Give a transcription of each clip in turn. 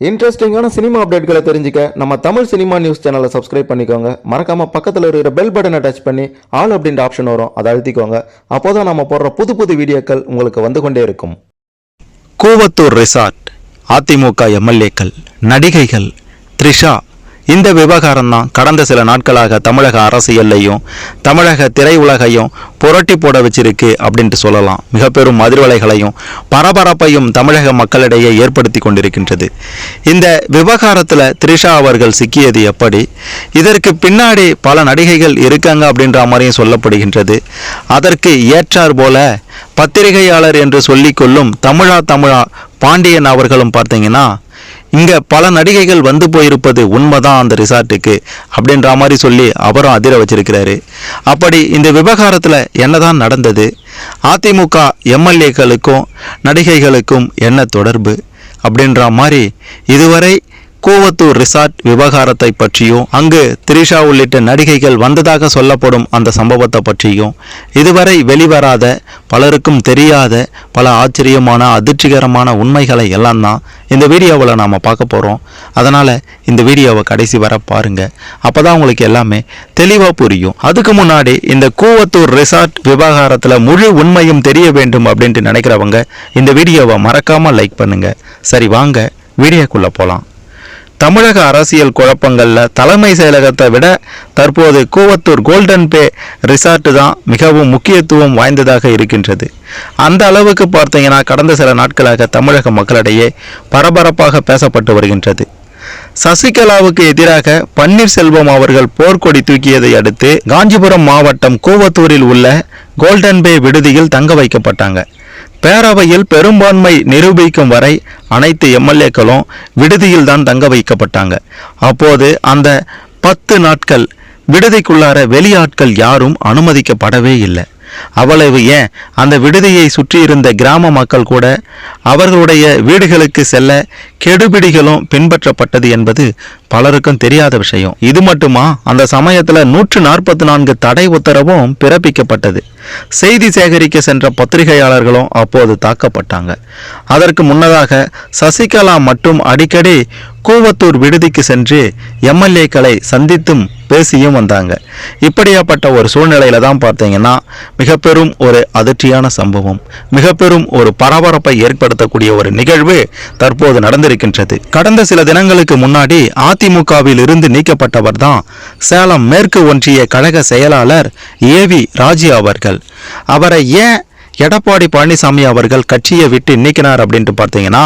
இன்ட்ரெஸ்டிங்கான சினிமா அப்டேட்களை தெரிஞ்சுக்க நம்ம தமிழ் சினிமா நியூஸ் சேனலை சப்ஸ்கிரைப் பண்ணிக்கோங்க. மறக்காம பக்கத்தில் இருக்கிற பெல் பட்டனை டச் பண்ணி ஆல் அப்படின்ற ஆப்ஷன் வரும். அதை அழுத்திக்கோங்க. அப்போதான் நம்ம போடுற புது புது வீடியோக்கள் உங்களுக்கு வந்து கொண்டே இருக்கும். கூவத்தூர் ரிசார்ட் அதிமுக எம்எல்ஏக்கள் நடிகைகள் த்ரிஷா இந்த விவகாரம் தான் கடந்த சில நாட்களாக தமிழக அரசியல்லையும் தமிழக திரையுலகையும் புரட்டி போட வச்சிருக்கு அப்படின்ட்டு சொல்லலாம். மிக பெரும் அதிர்வலைகளையும் பரபரப்பையும் தமிழக மக்களிடையே ஏற்படுத்தி கொண்டிருக்கின்றது. இந்த விவகாரத்தில் த்ரிஷா அவர்கள் சிக்கியது எப்படி? இதற்கு பின்னாடி பல நடிகைகள் இருக்காங்க அப்படின்ற மாதிரியும் சொல்லப்படுகின்றது. அதற்கு ஏற்றார் போல பத்திரிகையாளர் என்று சொல்லிக்கொள்ளும் தமிழா தமிழா பாண்டியன் அவர்களும் பார்த்தீங்கன்னா இங்க பல நடிகைகள் வந்து போயிருப்பது உண்மைதான் அந்த ரிசார்ட்டுக்கு அப்படின்ற மாதிரி சொல்லி அவரும் அதிர வச்சிருக்கிறாரு. அப்படி இந்த விவகாரத்தில் என்னதான் நடந்தது? அதிமுக எம்எல்ஏக்களுக்கும் நடிகைகளுக்கும் என்ன தொடர்பு? அப்படின்ற மாதிரி இதுவரை கூவத்தூர் ரிசார்ட் விவகாரத்தை பற்றியும் அங்கு திரிஷா உள்ளிட்ட நடிகைகள் வந்ததாக சொல்லப்படும் அந்த சம்பவத்தை பற்றியும் இதுவரை வெளிவராத பலருக்கும் தெரியாத பல ஆச்சரியமான அதிர்ச்சிகரமான உண்மைகளை எல்லாம் தான் இந்த வீடியோவில் நாம் பார்க்க போகிறோம் அதனால் இந்த வீடியோவை கடைசி வர பாருங்கள் அப்போ தான் உங்களுக்கு எல்லாமே தெளிவாக புரியும். அதுக்கு முன்னாடி இந்த கூவத்தூர் ரிசார்ட் விவகாரத்தில் முழு உண்மையும் தெரிய வேண்டும் அப்படின்ட்டு நினைக்கிறவங்க இந்த வீடியோவை மறக்காமல் லைக் பண்ணுங்கள் சரி வாங்க. வீடியோக்குள்ளே போகலாம் தமிழக அரசியல் குழப்பங்களில் தலைமை செயலகத்தை விட தற்போது கூவத்தூர் கோல்டன் பே ரிசார்ட் தான் மிகவும் முக்கியத்துவம் வாய்ந்ததாக இருக்கின்றது. அந்த அளவுக்கு பார்த்தீங்கன்னா கடந்த சில நாட்களாக தமிழக மக்களிடையே பரபரப்பாக பேசப்பட்டு வருகின்றது. சசிகலாவுக்கு எதிராக பன்னீர்செல்வம் அவர்கள் போர்க்கொடி தூக்கியதை அடுத்து காஞ்சிபுரம் மாவட்டம் கூவத்தூரில் உள்ள கோல்டன் பே விடுதியில் தங்க வைக்கப்பட்டாங்க. பேரவையில் பெரும்பான்மை நிரூபிக்கும் வரை அனைத்து எம்எல்ஏக்களும் விடுதியில் தான் தங்க வைக்கப்பட்டாங்க. அப்போது அந்த பத்து நாட்கள் விடுதிக்குள்ளார வெளியாட்கள் யாரும் அனுமதிக்கப்படவே இல்லை. அவ்வளவு ஏன்? அந்த விடுதியை சுற்றியிருந்த கிராம மக்கள் கூட அவர்களுடைய வீடுகளுக்கு செல்ல கெடுபிடிகளும் பின்பற்றப்பட்டது என்பது பலருக்கும் தெரியாத விஷயம். இது மட்டுமா? அந்த சமயத்தில் நூற்று நாற்பத்தி நான்கு தடை உத்தரவும் பிறப்பிக்கப்பட்டது. செய்தி சேகரிக்க சென்ற பத்திரிகையாளர்களும் அப்போது தாக்கப்பட்டாங்க. அதற்கு முன்னதாக சசிகலா மட்டும் அடிக்கடி கூவத்தூர் விடுதிக்கு சென்று எம்எல்ஏக்களை சந்தித்தும் பேசியும் வந்தாங்க. இப்படியாப்பட்ட ஒரு சூழ்நிலையில தான் பார்த்தீங்கன்னா மிக பெரும் ஒரு அதிர்ச்சியான சம்பவம் மிக பெரும் ஒரு பரபரப்பை ஏற்படுத்தக்கூடிய ஒரு நிகழ்வு தற்போது நடந்திருக்கின்றது. கடந்த சில தினங்களுக்கு முன்னாடி அதிமுகவில் இருந்து நீக்கப்பட்டவர் தான் சேலம் மேற்கு ஒன்றிய கழக செயலாளர் ஏ வி ராஜி அவர்கள். அவரை ஏன் எடப்பாடி பழனிசாமி அவர்கள் கட்சியை விட்டு நீக்கினார் அப்படின்ட்டு பார்த்தீங்கன்னா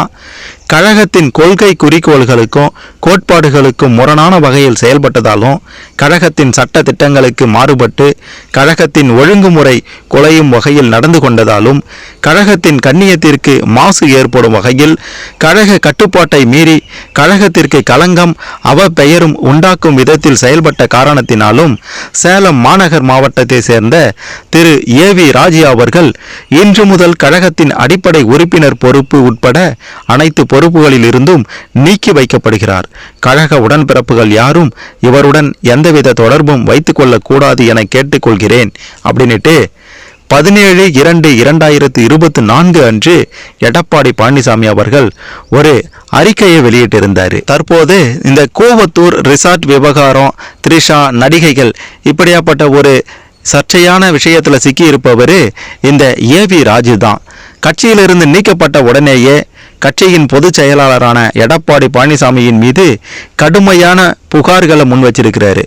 கழகத்தின் கொள்கை குறிக்கோள்களுக்கும் கோட்பாடுகளுக்கும் முரணான வகையில் செயல்பட்டதாலும் கழகத்தின் சட்ட திட்டங்களுக்கு மாறுபட்டு கழகத்தின் ஒழுங்குமுறை குலையும் வகையில் நடந்து கொண்டதாலும் கழகத்தின் கண்ணியத்திற்கு மாசு ஏற்படும் வகையில் கழக கட்டுப்பாட்டை மீறி கழகத்திற்கு களங்கம் அவப்பெயரும் பெயரும் உண்டாக்கும் விதத்தில் செயல்பட்ட காரணத்தினாலும் சேலம் மாநகர் மாவட்டத்தை சேர்ந்த திரு. ஏ. வி. ராஜி அவர்கள் இன்று முதல் கழகத்தின் அடிப்படை உறுப்பினர் பொறுப்பு உட்பட அனைத்து பொறுப்புகளில் இருந்தும் நீக்கி வைக்கப்படுகிறார். கழக உடன்பிறப்புகள் யாரும் இவருடன் எந்தவித தொடர்பும் வைத்துக் கொள்ளக்கூடாது என கேட்டுக்கொள்கிறேன். அப்படின்னுட்டு பதினேழு இரண்டு இரண்டாயிரத்தி இருபத்தி நான்கு அன்று எடப்பாடி பழனிசாமி அவர்கள் ஒரு அறிக்கையை வெளியிட்டிருந்தார். தற்போது இந்த கோவத்தூர் ரிசார்ட் விவகாரம் த்ரிஷா நடிகைகள் இப்படியாப்பட்ட ஒரு சர்ச்சையான விஷயத்தில் சிக்கியிருப்பவர் இந்த ஏ வி ராஜு தான் கட்சியிலிருந்து நீக்கப்பட்ட உடனேயே கட்சியின் பொதுச் செயலாளரான எடப்பாடி பழனிசாமியின் மீது கடுமையான புகார்களை முன் வச்சிருக்கிறாரு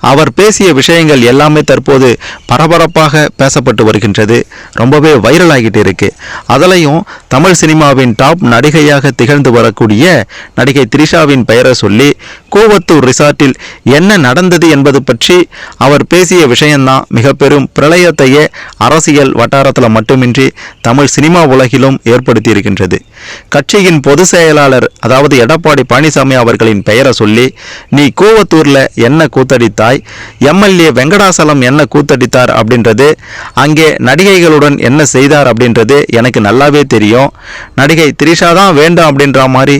அவர் பேசிய விஷயங்கள் எல்லாமே தற்போது பரபரப்பாக பேசப்பட்டு வருகின்றது. ரொம்பவே வைரல் ஆகிட்டு இருக்கு. அதிலையும் தமிழ் சினிமாவின் டாப் நடிகையாக திகழ்ந்து வரக்கூடிய நடிகை த்ரிஷாவின் பெயரை சொல்லி கூவத்தூர் ரிசார்ட்டில் என்ன நடந்தது என்பது பற்றி அவர் பேசிய விஷயம்தான் மிக பெரும் பிரளயத்தையே அரசியல் வட்டாரத்தில் மட்டுமின்றி தமிழ் சினிமா உலகிலும் ஏற்படுத்தி இருக்கின்றது. கட்சியின் பொதுச் செயலாளர் அதாவது எடப்பாடி பழனிசாமி அவர்களின் பெயரை சொல்லி நீ கூவத்தூரில் என்ன கூத்தடித்தாய்? எம்எல்ஏ வெங்கடாசலம் என்ன கூத்தடித்தார்? அப்படின்றது அங்கே நடிகைகளுடன் என்ன செய்தார் அப்படின்றது எனக்கு நல்லாவே தெரியும். நடிகை திரிஷா தான் வேண்டும் அப்படின்ற மாதிரி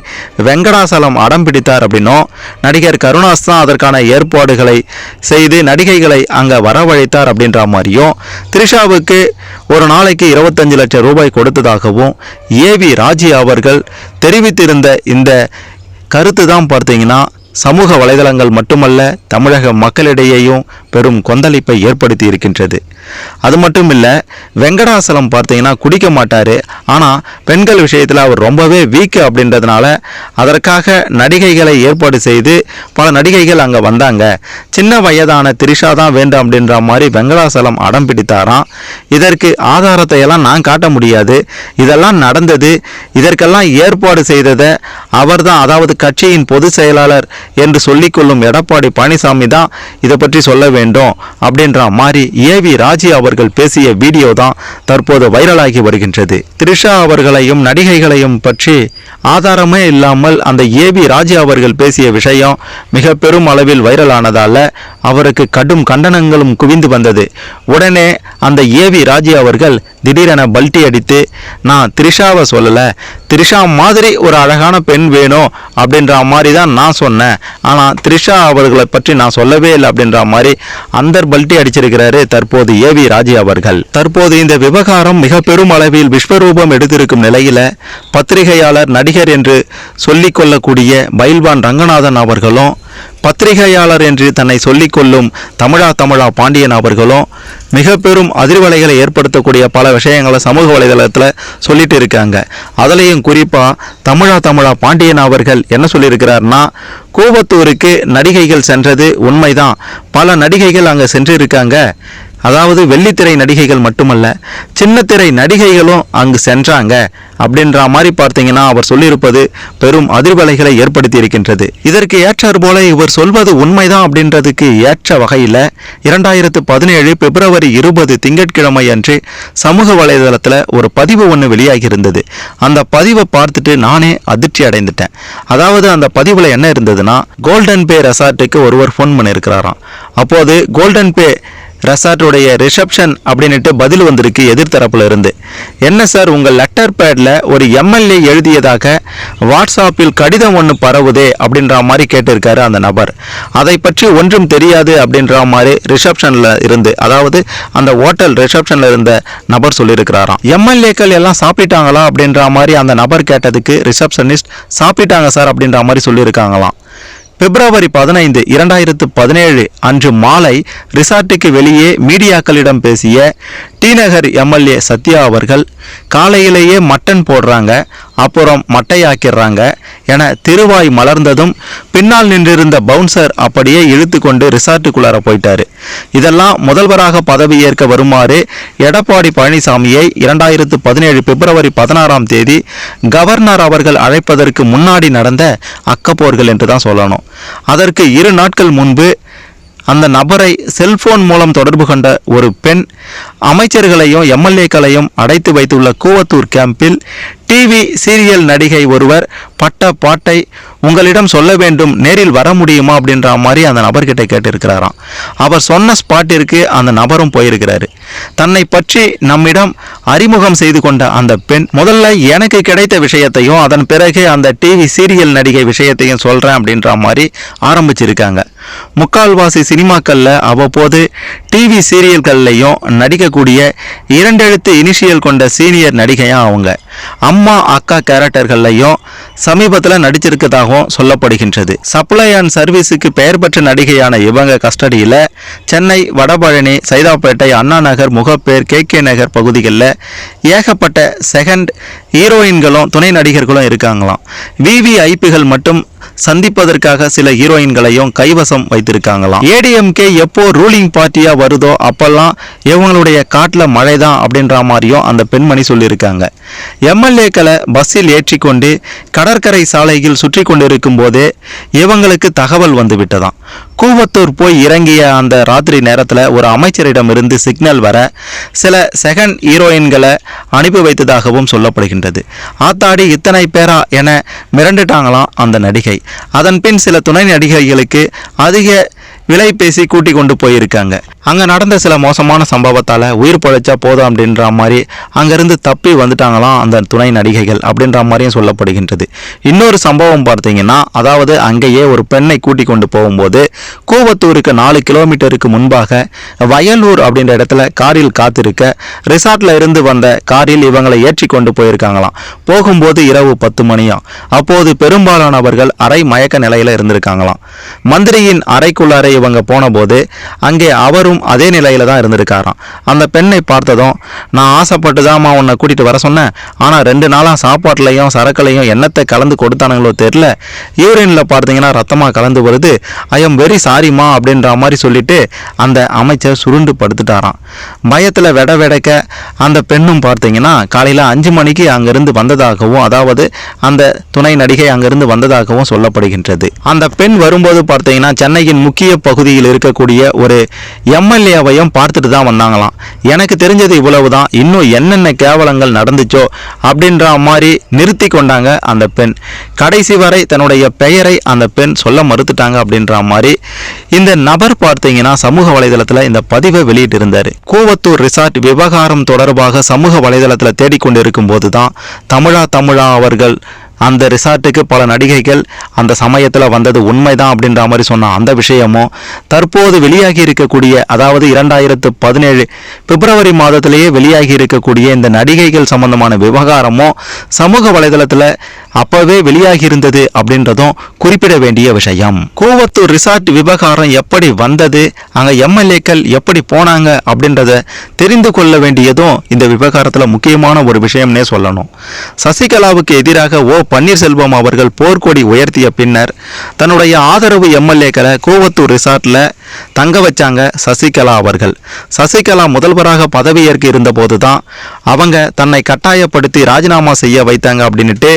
வெங்கடாசலம் அடம் பிடித்தார் அப்படின்னும் நடிகர் கருணாஸ் தான் அதற்கான ஏற்பாடுகளை செய்து நடிகைகளை அங்கே வரவழைத்தார் அப்படின்ற மாதிரியும் த்ரிஷாவுக்கு ஒரு நாளைக்கு இருபத்தஞ்சு லட்சம் ரூபாய் கொடுத்ததாகவும் ஏ வி ராஜி அவர்கள் தெரிவித்திருந்த இந்த கருத்து தான் பார்த்தீங்கன்னா சமூக வலைதளங்கள் மட்டுமல்ல தமிழக மக்களிடையேயும் பெரும் கொந்தளிப்பை ஏற்படுத்தி இருக்கின்றது அது மட்டும் இல்லை வெங்கடாசலம் பார்த்தீங்கன்னா குடிக்க மாட்டார். ஆனால் பெண்கள் விஷயத்தில் அவர் ரொம்பவே வீக்கு அப்படின்றதுனால அதற்காக நடிகைகளை ஏற்பாடு செய்து பல நடிகைகள் அங்கே வந்தாங்க. சின்ன வயதான திரிஷா தான் வேண்டும் அப்படின்ற மாதிரி வெங்கடாசலம் அடம் பிடித்தாராம். இதற்கு ஆதாரத்தை எல்லாம் நான் காட்ட முடியாது. இதெல்லாம் நடந்தது இதற்கெல்லாம் ஏற்பாடு செய்ததை அவர்தான் அதாவது கட்சியின் பொதுச் செயலாளர் என்று சொல்லிக்கொள்ளும் எடப்பாடி பழனிசாமி தான் இதை பற்றி சொல்ல வேண்டும். அப்படின்ற மாதிரி வி ராஜி அவர்கள் பேசிய வீடியோ தான் தற்போது வைரலாகி வருகின்றது. த்ரிஷா அவர்களையும் நடிகைகளையும் பற்றி ஆதாரமே இல்லாமல் அந்த ஏவி ராஜி அவர்கள் பேசிய விஷயம் மிக பெரும் அளவில் வைரலானதால அவருக்கு கடும் கண்டனங்களும் குவிந்து வந்தது. உடனே அந்த ஏ வி ராஜி அவர்கள் திடீரென பல்ட்டி அடித்து நான் த்ரிஷாவை சொல்லலை. த்ரிஷா மாதிரி ஒரு அழகான பெண் வேணும் அப்படின்ற மாதிரி தான் நான் சொன்னேன். ஆனால் த்ரிஷா அவர்களை பற்றி நான் சொல்லவே இல்லை அப்படின்ற மாதிரி அந்தர் பல்ட்டி அடிச்சிருக்கிறாரு தற்போது ஏவி ராஜி அவர்கள். தற்போது இந்த விவகாரம் மிக பெரும் அளவில் விஸ்வரூபம் எடுத்திருக்கும் நிலையில் பத்திரிகையாளர் நடிகர் என்று சொல்லிக்கொள்ளக்கூடிய பைல்வான் ரங்கநாதன் அவர்களும் பத்திரிகையாளர் என்று தன்னை சொல்லிக்கொள்ளும் தமிழா தமிழா பாண்டியன் அவர்களும் மிக பெரும் அதிர்வலைகளை ஏற்படுத்தக்கூடிய பல விஷயங்களை சமூக வலைதளத்தில் சொல்லிட்டு இருக்காங்க. அதுலேயும் குறிப்பாக தமிழா தமிழா பாண்டியன் அவர்கள் என்ன சொல்லியிருக்கிறார்னா கூவத்தூருக்கு நடிகைகள் சென்றது உண்மைதான். பல நடிகைகள் அங்கே சென்றிருக்காங்க. அதாவது வெள்ளித்திரை நடிகைகள் மட்டுமல்ல சின்னத்திரை நடிகைகளும் அங்கு சென்றாங்க. அப்படின்ற மாதிரி பார்த்தீங்கன்னா அவர் சொல்லியிருப்பது பெரும் அதிர்வலைகளை ஏற்படுத்தி இருக்கின்றது இதற்கு ஏற்றார் போல இவர் சொல்வது உண்மைதான் அப்படின்றதுக்கு ஏற்ற வகையில் இரண்டாயிரத்து பதினேழு பிப்ரவரி இருபது திங்கட்கிழமை அன்று சமூக வலைதளத்தில் ஒரு பதிவு ஒன்று வெளியாகி இருந்தது அந்த பதிவை பார்த்துட்டு நானே அதிர்ச்சி அடைந்துட்டேன். அதாவது அந்த பதிவில் என்ன இருந்ததுன்னா கோல்டன் பே ரெசார்ட்டுக்கு ஒருவர் ஃபோன் பண்ணியிருக்கிறாராம். அப்போது கோல்டன் பே ரெசார்ட்டுடைய ரிசப்ஷன் அப்படின்னுட்டு பதில் வந்திருக்கு எதிர்த்தரப்பில் இருந்து என்ன சார் உங்கள் லெட்டர் பேடில் ஒரு எம்எல்ஏ எழுதியதாக வாட்ஸ்அப்பில் கடிதம் ஒன்று பரவுதே அப்படின்ற மாதிரி கேட்டிருக்காரு அந்த நபர். அதை பற்றி ஒன்றும் தெரியாது அப்படின்ற மாதிரி ரிசப்ஷனில் இருந்து அதாவது அந்த ஹோட்டல் ரிசப்ஷனில் இருந்த நபர் சொல்லியிருக்கிறாராம். எம்எல்ஏக்கள் எல்லாம் சாப்பிட்டாங்களா அப்படின்ற மாதிரி அந்த நபர் கேட்டதுக்கு ரிசப்ஷனிஸ்ட் சாப்பிட்டாங்க சார் அப்படின்ற மாதிரி சொல்லியிருக்காங்களாம். பிப்ரவரி பதினைந்து இரண்டாயிரத்து பதினேழு அன்று மாலை ரிசார்ட்டுக்கு வெளியே மீடியாக்களிடம் பேசிய டி நகர் எம்எல்ஏ சத்யா அவர்கள் காலையிலேயே மட்டன் போடுறாங்க அப்புறம் மட்டையாக்கிடுறாங்க என திருவாய் மலர்ந்ததும் பின்னால் நின்றிருந்த பவுன்சர் அப்படியே இழுத்து கொண்டு ரிசார்ட்டுக்குள்ளார போயிட்டாரு. இதெல்லாம் முதல்வராக பதவியேற்க வருமாறு எடப்பாடி பழனிசாமியை இரண்டாயிரத்து பதினேழு பிப்ரவரி பதினாறாம் தேதி கவர்னர் அவர்கள் அழைப்பதற்கு முன்னாடி நடந்த அக்கப்போர்கள் என்று தான் சொல்லணும். அதற்கு இரு நாட்கள் முன்பு அந்த நபரை செல்போன் மூலம் தொடர்பு கொண்ட ஒரு பெண் அமைச்சர்களையும் எம்எல்ஏக்களையும் அடைத்து வைத்துள்ள கூவத்தூர் கேம்பில் டிவி சீரியல் நடிகை ஒருவர் பட்ட பாட்டை உங்களிடம் சொல்ல வேண்டும் நேரில் வர முடியுமா? அப்படின்ற மாதிரி அந்த நபர்கிட்ட கேட்டிருக்கிறாராம். அவர் சொன்ன ஸ்பாட்டிற்கு அந்த நபரும் போயிருக்கிறாரு. தன்னை பற்றி நம்மிடம் அறிமுகம் செய்து கொண்ட அந்த பெண் முதல்ல எனக்கு கிடைத்த விஷயத்தையும் அதன் பிறகு அந்த டிவி சீரியல் நடிகை விஷயத்தையும் சொல்றேன் அப்படின்ற மாதிரி ஆரம்பிச்சிருக்காங்க. முக்கால்வாசி சினிமாக்களில் அவ்வப்போது டிவி சீரியல்கள்லையும் நடிக்கக்கூடிய இரண்டெழுத்து இனிஷியல் கொண்ட சீனியர் நடிகையாக அவங்க. அம்மா அக்கா கேரக்டர்கள்லையும் சமீபத்தில் நடிச்சிருக்கதாகவும் சொல்லப்படுகின்றது. சப்ளை அண்ட் சர்வீஸுக்கு பெயர் பெற்ற நடிகையான இவங்க கஸ்டடியில் சென்னை வடபழனி சைதாப்பேட்டை அண்ணா நகர் முகப்பேர் கே கே நகர் பகுதிகளில் ஏகப்பட்ட செகண்ட் ஹீரோயின்களும் துணை நடிகர்களும் இருக்காங்களாம். விவிஐபிகள் மட்டும் சந்திப்பதற்காக சில ஹீரோயின்களையும் கைவசம் வைத்திருக்காங்களாம். ஏடிஎம்கே எப்போ ரூலிங் பார்ட்டியா வருதோ அப்பெல்லாம் இவங்களுடைய காட்டில் மழை தான் அப்படின்ற மாதிரியும் அந்த பெண்மணி சொல்லியிருக்காங்க. எம்எல்ஏக்களை பஸ்ஸில் ஏற்றிக்கொண்டு கடற்கரை சாலையில் சுற்றி கொண்டிருக்கும் போதே இவங்களுக்கு தகவல் வந்து விட்டதாம் கூவத்தூர் போய் இறங்கிய அந்த ராத்திரி நேரத்தில் ஒரு அமைச்சரிடம் இருந்து சிக்னல் வர சில செகண்ட் ஹீரோயின்களை அனுப்பி வைத்ததாகவும் சொல்லப்படுகின்றது. ஆத்தாடி இத்தனை பேரா என மிரண்டுட்டாங்களாம் அந்த நடிகை. அதன் பின் சில துணை நடிகைகளுக்கு அதிக விலை பேசி கூட்டி கொண்டு போயிருக்காங்க. அங்க நடந்த சில மோசமான சம்பவத்தால உயிர் பழைச்சா போதும் அப்படின்ற மாதிரி அங்கிருந்து தப்பி வந்துட்டாங்களாம் அந்த துணை நடிகைகள் அப்படின்ற மாதிரியும் சொல்லப்படுகின்றது. இன்னொரு சம்பவம் பார்த்தீங்கன்னா அதாவது அங்கேயே ஒரு பெண்ணை கூட்டி கொண்டு போகும்போது கூவத்தூருக்கு நாலு கிலோமீட்டருக்கு முன்பாக வயலூர் அப்படின்ற இடத்துல காரில் காத்திருக்க ரிசார்ட்ல இருந்து வந்த காரில் இவங்களை ஏற்றி கொண்டு போயிருக்காங்களாம். போகும்போது இரவு பத்து மணியாம். அப்போது பெரும்பாலானவர்கள் அரை மயக்க நிலையில இருந்திருக்காங்களாம். மந்திரியின் அறைக்குள்ளாரை இவங்க போனபோது அங்கே அவரும் அதே நிலையில் தான் இருந்திருக்காராம். அந்த பெண்ணை பார்த்ததும் நான் ஆசைப்பட்டு தான்மா உன்னை கூட்டிகிட்டு வர சொன்னேன். ஆனால் ரெண்டு நாளாக சாப்பாட்டுலையும் சரக்குலையும் என்னத்தை கலந்து கொடுத்தானுங்களோ தெரில யூரின்ல பார்த்தீங்கன்னா ரத்தமாக கலந்து வருது. ஐ எம் வெரி சாரிம்மா அப்படின்ற மாதிரி சொல்லிட்டு அந்த அமைச்சர் சுருண்டு படுத்துட்டாராம் பயத்தில் வெட வெடக்க அந்த பெண்ணும் பார்த்தீங்கன்னா காலையில் அஞ்சு மணிக்கு அங்கிருந்து வந்ததாகவும் அதாவது அந்த துணை நடிகை அங்கிருந்து வந்ததாகவும் சொல்லப்படுகின்றது. அந்த பெண் வரும்போது பார்த்தீங்கன்னா சென்னையின் முக்கிய பகுதியில் இருக்கக்கூடிய ஒரு எம்எல்ஏவையும் பார்த்துட்டு தான் வந்தாங்களாம். எனக்கு தெரிஞ்சது இவ்வளவு தான் இன்னும் என்னென்ன கேவலங்கள் நடந்துச்சோ அப்படின்ற மாதிரி நிறுத்தி கொண்டாங்க அந்த பெண். கடைசி வரை தன்னுடைய பெயரை அந்த பெண் சொல்ல மறுத்துட்டாங்க அப்படின்ற மாதிரி இந்த நபர் பார்த்தீங்கன்னா சமூக வலைதளத்தில் இந்த பதிவை வெளியிட்டிருந்தார். கூவத்தூர் ரிசார்ட் விவகாரம் தொடர்பாக சமூக வலைதளத்தில் தேடிக்கொண்டிருக்கும் போது தான் தமிழா தமிழா அவர்கள் அந்த ரிசார்ட்டுக்கு பல நடிகைகள் அந்த சமயத்தில் வந்தது உண்மைதான் அப்படின்ற மாதிரி சொன்ன அந்த விஷயமும் தற்போது வெளியாகி இருக்கக்கூடிய அதாவது இரண்டாயிரத்து பதினேழு பிப்ரவரி மாதத்திலேயே வெளியாகி இருக்கக்கூடிய இந்த நடிகைகள் சம்பந்தமான விவகாரமும் சமூக வலைதளத்தில் அப்பவே வெளியாகி இருந்தது அப்படின்றதும் குறிப்பிட வேண்டிய விஷயம். கூவத்தூர் ரிசார்ட் விவகாரம் எப்படி வந்தது? அங்க எம்எல்ஏக்கள் எப்படி போனாங்க அப்படின்றத தெரிந்து கொள்ள வேண்டியதும் இந்த விவகாரத்தில் முக்கியமான ஒரு விஷயம்னே சொல்லணும். சசிகலாவுக்கு எதிராக ஓ. பன்னீர்செல்வம் அவர்கள் போர்க்கொடி உயர்த்திய பின்னர் தன்னுடைய ஆதரவு எம்எல்ஏக்களை கூவத்தூர் ரிசார்ட்ல தங்க வச்சாங்க சசிகலா அவர்கள். சசிகலா முதல்வராக பதவியேற்க இருந்தபோது தான் அவங்க தன்னை கட்டாயப்படுத்தி ராஜினாமா செய்ய வைத்தாங்க அப்படின்னுட்டு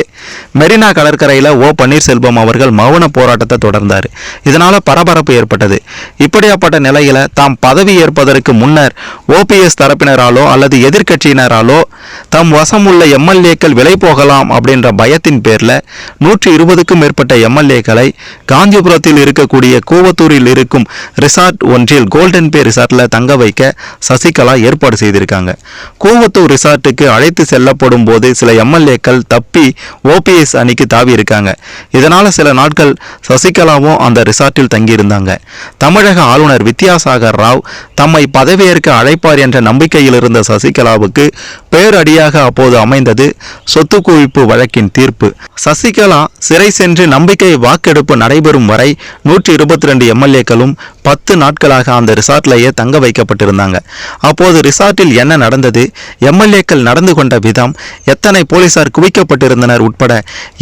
மெரினா கடற்கரையில் ஓ பன்னீர்செல்வம் அவர்கள் மௌன போராட்டத்தை தொடர்ந்தார். இதனால பரபரப்பு ஏற்பட்டது. இப்படியாப்பட்ட நிலையில தாம் பதவி ஏற்பதற்கு முன்னர் ஓபிஎஸ் தரப்பினராலோ அல்லது எதிர்க்கட்சியினராலோ தம் வசம் உள்ள எம்எல்ஏக்கள் விலை போகலாம் அப்படின்ற பயத்தின் பேர்ல நூற்றி இருபதுக்கும் மேற்பட்ட எம்எல்ஏக்களை காஞ்சிபுரத்தில் இருக்கக்கூடிய கூவத்தூரில் இருக்கும் ரிசார்ட் ஒன்றில் கோல்டன் பே ரிசார்ட்ல தங்க வைக்க சசிகலா ஏற்பாடு செய்திருக்காங்க. கூவத்தூர் ரிசார்ட்டுக்கு அழைத்து செல்லப்படும் போது சில எம்எல்ஏக்கள் தப்பி ஓபிஎஸ் அணிக்கு தாவி இருக்காங்க. இதனால் சில நாட்கள் சசிகலாவும் அந்த ரிசார்ட்டில் தங்கியிருந்தாங்க. தமிழக ஆளுநர் வித்யாசாகர் ராவ் தம்மை பதவியேற்க அழைப்பார் என்ற நம்பிக்கையில் இருந்த சசிகலாவுக்கு பேரடியாக அப்போது அமைந்தது சொத்து குவிப்பு வழக்கின் தீர்ப்பு. சசிகலா சிறை சென்று நம்பிக்கை வாக்கெடுப்பு நடைபெறும் வரை நூற்றி இருபத்தி ரெண்டு எம்எல்ஏக்களும் பத்து நாட்களாக அந்த ரிசார்ட்லேயே தங்க வைக்கப்பட்டிருந்தாங்க. அப்போது ரிசார்ட்டில் என்ன நடந்தது? எம்எல்ஏக்கள் நடந்து கொண்ட விதம் எத்தனை போலீசார் குவிக்கப்பட்டிருந்தனர் உட்பட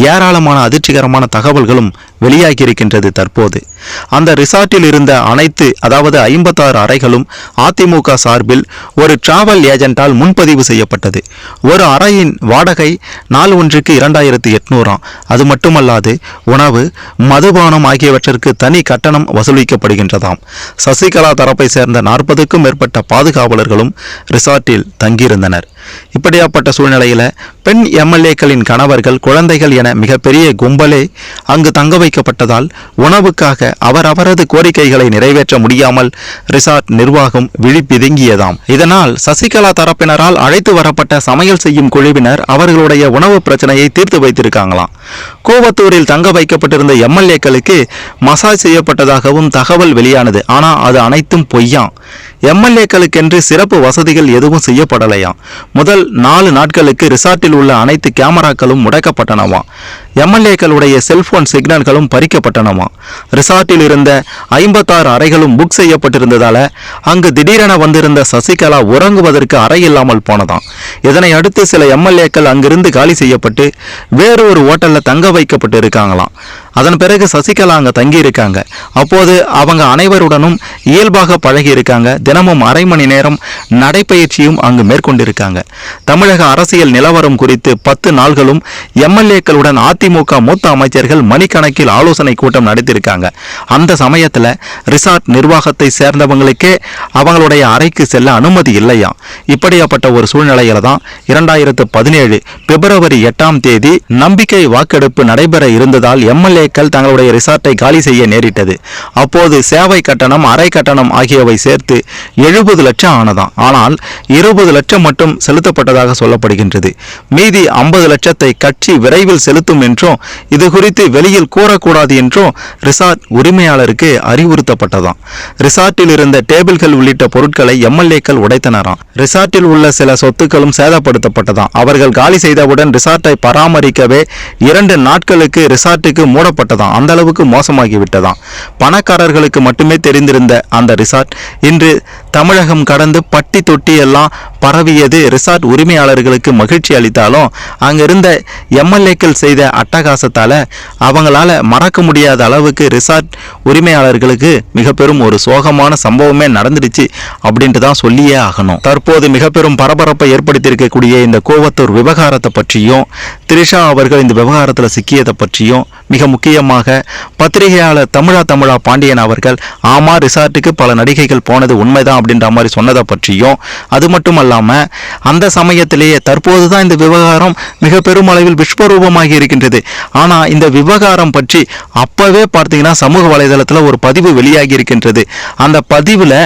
ஏராளமான அதிர்ச்சிகரமான தகவல்களும் வெளியாகியிருக்கின்றது தற்போது. அந்த ரிசார்ட்டில் இருந்த அனைத்து அதாவது ஐம்பத்தாறு அறைகளும் அதிமுக சார்பில் ஒரு டிராவல் ஏஜென்ட்டால் முன்பதிவு செய்யப்பட்டது. ஒரு அறையின் வாடகை நாள் ஒன்றுக்கு இரண்டாயிரத்தி எட்நூறாம். அது மட்டுமல்லாது உணவு மதுபானம் ஆகியவற்றிற்கு தனி கட்டணம் வசூலிக்கப்படுகின்றதாம். சசிகலா தரப்பை சேர்ந்த நாற்பதுக்கும் மேற்பட்ட பாதுகாவலர்களும் ரிசார்ட்டில் தங்கியிருந்தனர். இப்படியாப்பட்ட சூழ்நிலையில பெண் எம்எல்ஏக்களின் கணவர்கள் குழந்தைகள் என மிகப்பெரிய கும்பலே அங்கு தங்க வைக்கப்பட்டதால் உணவுக்காக அவரது கோரிக்கைகளை நிறைவேற்ற முடியாமல் ரிசார்ட் நிர்வாகம் விழிப்பிதுங்கியதாம். இதனால் சசிகலா தரப்பினரால் அழைத்து வரப்பட்ட சமையல் செய்யும் குழுவினர் அவர்களுடைய உணவு பிரச்சனையை தீர்த்து வைத்திருக்காங்களாம். கோவத்தூரில் தங்க வைக்கப்பட்டிருந்த எம்எல்ஏக்களுக்கு மசாஜ் செய்யப்பட்டதாகவும் தகவல் வெளியானது. ஆனால் அது அனைத்தும் பொய்யாம். எம்எல்ஏக்களுக்கென்று சிறப்பு வசதிகள் எதுவும் செய்யப்படலையாம். முதல் நாலு நாட்களுக்கு ரிசார்ட்டில் உள்ள அனைத்து கேமராக்களும் முடக்கப்பட்டனவாம். எம்எல்ஏக்களுடைய செல்போன் சிக்னல்களும் பறிக்கப்பட்டனவாம். ரிசார்ட்டில் இருந்த ஐம்பத்தாறு அறைகளும் புக் செய்யப்பட்டிருந்ததால அங்கு திடீரென வந்திருந்த சசிகலா உறங்குவதற்கு அறை இல்லாமல் போனதாம். இதனை அடுத்து சில எம்எல்ஏக்கள் அங்கிருந்து காலி செய்யப்பட்டு வேறு ஒரு ஓட்டல்ல தங்க வைக்கப்பட்டு இருக்காங்களாம் அதன் பிறகு சசிகலா அங்கே தங்கியிருக்காங்க. அப்போது அவங்க அனைவருடனும் இயல்பாக பழகி இருக்காங்க தினமும் அரை மணி நேரம் நடைப்பயிற்சியும் அங்கு மேற்கொண்டிருக்காங்க. தமிழக அரசியல் நிலவரம் குறித்து பத்து நாள்களும் எம்எல்ஏக்களுடன் அதிமுக மூத்த அமைச்சர்கள் மணிக்கணக்கில் ஆலோசனை கூட்டம் நடத்தியிருக்காங்க. அந்த சமயத்தில் ரிசார்ட் நிர்வாகத்தை சேர்ந்தவங்களுக்கே அவங்களுடைய அறைக்கு செல்ல அனுமதி இல்லையா? இப்படியாப்பட்ட ஒரு சூழ்நிலையில தான் இரண்டாயிரத்து பதினேழு பிப்ரவரி எட்டாம் தேதி நம்பிக்கை வாக்கெடுப்பு நடைபெற இருந்ததால் எம்எல்ஏ எம்எல்ஏக்கள் தங்களுடைய ரிசார்ட்டை காலி செய்ய நேரிட்டது. அப்போது சேவை கட்டணம் அரை கட்டணம் ஆகியவை சேர்த்து எழுபது லட்சம் ஆனதாம். ஆனால் இருபது லட்சம் மட்டும் செலுத்தப்பட்டதாக சொல்லப்படுகின்றது. மீதி ஐம்பது லட்சத்தை கட்சி விரைவில் செலுத்தும் என்றும் இது குறித்து வெளியில் கூறக்கூடாது என்றும் ரிசார்ட் உரிமையாளருக்கு அறிவுறுத்தப்பட்டதாம். ரிசார்ட்டில் இருந்த டேபிள்கள் உள்ளிட்ட பொருட்களை எம்எல்ஏக்கள் உடைத்தனராம். ரிசார்ட்டில் உள்ள சில சொத்துக்களும் சேதப்படுத்தப்பட்டதாம். அவர்கள் காலி செய்தவுடன் ரிசார்ட்டை பராமரிக்கவே இரண்டு நாட்களுக்கு ரிசார்ட்டுக்கு மூடப்பட்டதாம். அந்த அளவுக்கு மோசமாகிவிட்டதாம். பணக்காரர்களுக்கு மட்டுமே தெரிந்திருந்த அந்த ரிசார்ட் இன்று தமிழகம் கடந்து பட்டி தொட்டி எல்லாம் பரவியது. ரிசார்ட் உரிமையாளர்களுக்கு மகிழ்ச்சி அளித்தாலும் அங்கிருந்த எம்எல்ஏக்கள் செய்த அட்டகாசத்தால் அவங்களால மறக்க முடியாத அளவுக்கு ரிசார்ட் உரிமையாளர்களுக்கு மிக பெரும் ஒரு சோகமான சம்பவமே நடந்துடுச்சு அப்படின்ட்டு தான் சொல்லியே ஆகணும். தற்போது மிக பெரும் பரபரப்பை ஏற்படுத்தியிருக்கக்கூடிய இந்த கோவத்தூர் விவகாரத்தை பற்றியும் திரிஷா அவர்கள் இந்த விவகாரத்தில் சிக்கியதை பற்றியும் மிக முக்கியமாக பத்திரிகையாளர் தமிழா தமிழா பாண்டியன் அவர்கள் ஆமா ரிசார்ட்டுக்கு பல நடிகைகள் போனது உண்மைதான் அப்படின்ற மாதிரி சொன்னதை பற்றியும் அது மட்டும் அல்லாமல் அந்த சமயத்திலேயே தற்போது தான் இந்த விவகாரம் மிக பெருமளவில் விஸ்வரூபமாகி இருக்கின்றது. ஆனால் இந்த விவகாரம் பற்றி அப்போவே பார்த்தீங்கன்னா சமூக வலைதளத்தில் ஒரு பதிவு வெளியாகி இருக்கின்றது. அந்த பதிவில்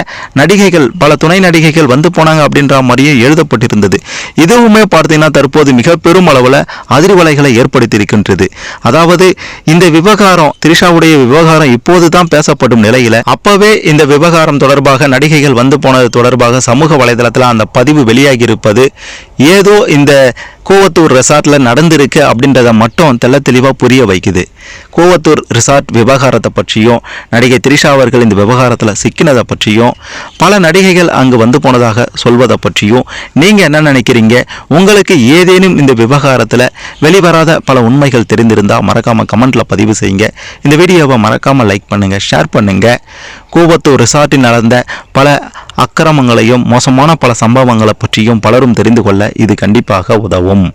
நடிகைகள் பல துணை நடிகைகள் வந்து போனாங்க அப்படின்ற மாதிரியே எழுதப்பட்டிருந்தது. இதுவுமே பார்த்தீங்கன்னா தற்போது மிக பெருமளவில் அதிர்வலைகளை ஏற்படுத்தியிருக்கின்றது. அதாவது இந்த விவகாரம் திரிஷாவுடைய விவகாரம் இப்போது தான் பேசப்படும் நிலையில அப்பவே இந்த விவகாரம் தொடர்பாக நடிகைகள் வந்து போனது தொடர்பாக சமூக வலைதளத்தில் அந்த பதிவு வெளியாகி இருப்பது ஏதோ இந்த கோவத்தூர் ரெசார்ட்ல நடந்திருக்கு அப்படின்றத மட்டும் தெள்ள தெளிவாக புரிய வைக்குது. கோவத்தூர் ரிசார்ட் விவகாரத்தை பற்றியும் நடிகை திரிஷா அவர்கள் இந்த விவகாரத்தில் சிக்கினதை பற்றியும் பல நடிகைகள் அங்கு வந்து போனதாக சொல்வதை பற்றியும் நீங்கள் என்ன நினைக்கிறீங்க? உங்களுக்கு ஏதேனும் இந்த விவகாரத்தில் வெளிவராத பல உண்மைகள் தெரிந்திருந்தால் மறக்காமல் கமெண்ட்டில் பதிவு செய்யுங்க. இந்த வீடியோவை மறக்காமல் லைக் பண்ணுங்கள் ஷேர் பண்ணுங்கள் கோவத்தூர் ரிசார்ட்டில் நடந்த பல அக்கிரமங்களையும் மோசமான பல சம்பவங்களை பற்றியும் பலரும் தெரிந்து கொள்ள இது கண்டிப்பாக உதவும்.